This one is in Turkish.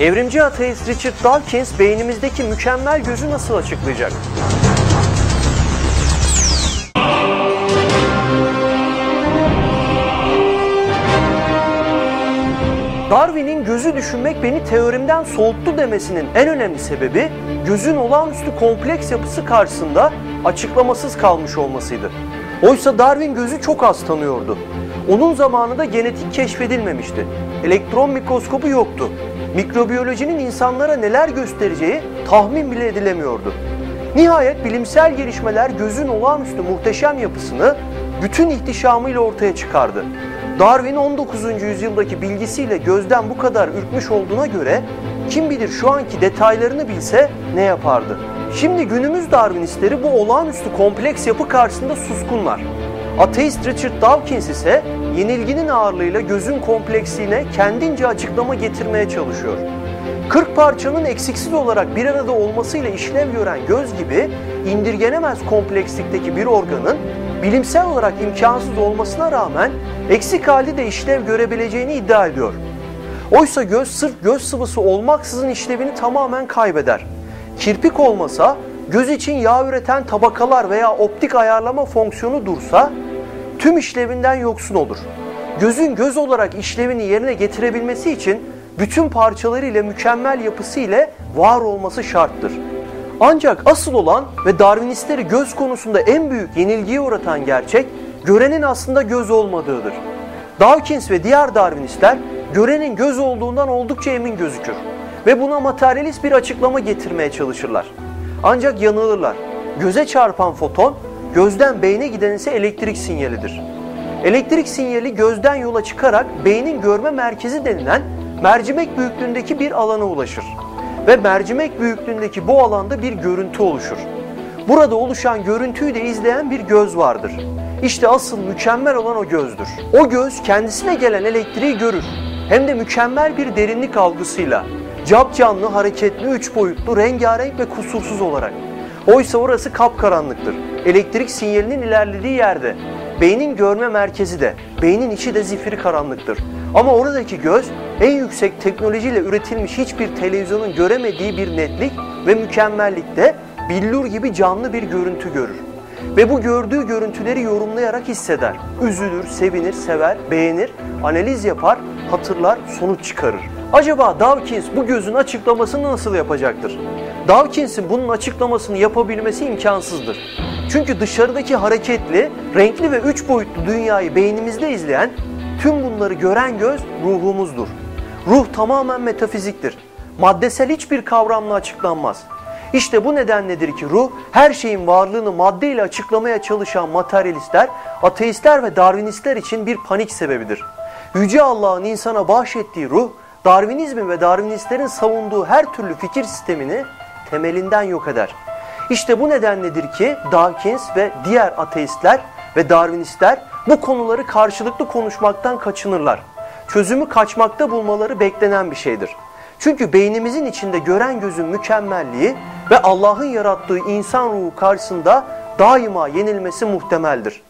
Evrimci ateist Richard Dawkins beynimizdeki mükemmel gözü nasıl açıklayacak? Darwin'in gözü düşünmek beni teorimden soğuttu demesinin en önemli sebebi gözün olağanüstü kompleks yapısı karşısında açıklamasız kalmış olmasıydı. Oysa Darwin gözü çok az tanıyordu. Onun zamanında genetik keşfedilmemişti. Elektron mikroskobu yoktu. Mikrobiyolojinin insanlara neler göstereceği tahmin bile edilemiyordu. Nihayet bilimsel gelişmeler gözün olağanüstü muhteşem yapısını bütün ihtişamıyla ortaya çıkardı. Darwin 19. yüzyıldaki bilgisiyle gözden bu kadar ürkmüş olduğuna göre kim bilir şu anki detaylarını bilse ne yapardı? Şimdi günümüz Darwinistleri bu olağanüstü kompleks yapı karşısında suskunlar. Ateist Richard Dawkins ise yenilginin ağırlığıyla gözün kompleksliğine kendince açıklama getirmeye çalışıyor. 40 parçanın eksiksiz olarak bir arada olmasıyla işlev gören göz gibi indirgenemez komplekslikteki bir organın bilimsel olarak imkansız olmasına rağmen eksik halde de işlev görebileceğini iddia ediyor. Oysa göz sırf göz sıvısı olmaksızın işlevini tamamen kaybeder. Kirpik olmasa, göz için yağ üreten tabakalar veya optik ayarlama fonksiyonu dursa tüm işlevinden yoksun olur. Gözün göz olarak işlevini yerine getirebilmesi için bütün parçalarıyla mükemmel yapısı ile var olması şarttır. Ancak asıl olan ve Darwinistleri göz konusunda en büyük yenilgiye uğratan gerçek görenin aslında göz olmadığıdır. Dawkins ve diğer Darwinistler görenin göz olduğundan oldukça emin gözükür ve buna materyalist bir açıklama getirmeye çalışırlar. Ancak yanılırlar. Göze çarpan foton gözden beyne giden ise elektrik sinyalidir. Elektrik sinyali gözden yola çıkarak beynin görme merkezi denilen mercimek büyüklüğündeki bir alana ulaşır. Ve mercimek büyüklüğündeki bu alanda bir görüntü oluşur. Burada oluşan görüntüyü de izleyen bir göz vardır. İşte asıl mükemmel olan o gözdür. O göz kendisine gelen elektriği görür. Hem de mükemmel bir derinlik algısıyla. Cap canlı, hareketli, üç boyutlu, rengarenk ve kusursuz olarak. Oysa orası kapkaranlıktır. Elektrik sinyalinin ilerlediği yerde. Beynin görme merkezi de, beynin içi de zifiri karanlıktır. Ama oradaki göz en yüksek teknolojiyle üretilmiş hiçbir televizyonun göremediği bir netlik ve mükemmellikte billur gibi canlı bir görüntü görür. Ve bu gördüğü görüntüleri yorumlayarak hisseder. Üzülür, sevinir, sever, beğenir, analiz yapar, hatırlar, sonuç çıkarır. Acaba Dawkins bu gözün açıklamasını nasıl yapacaktır? Dawkins'in bunun açıklamasını yapabilmesi imkansızdır. Çünkü dışarıdaki hareketli, renkli ve üç boyutlu dünyayı beynimizde izleyen, tüm bunları gören göz ruhumuzdur. Ruh tamamen metafiziktir. Maddesel hiçbir kavramla açıklanmaz. İşte bu nedenledir ki ruh her şeyin varlığını maddeyle açıklamaya çalışan materyalistler, ateistler ve darwinistler için bir panik sebebidir. Yüce Allah'ın insana bahşettiği ruh, Darwinizmin ve Darwinistlerin savunduğu her türlü fikir sistemini temelinden yok eder. İşte bu nedenledir ki Dawkins ve diğer ateistler ve Darwinistler bu konuları karşılıklı konuşmaktan kaçınırlar. Çözümü kaçmakta bulmaları beklenen bir şeydir. Çünkü beynimizin içinde gören gözün mükemmelliği ve Allah'ın yarattığı insan ruhu karşısında daima yenilmesi muhtemeldir.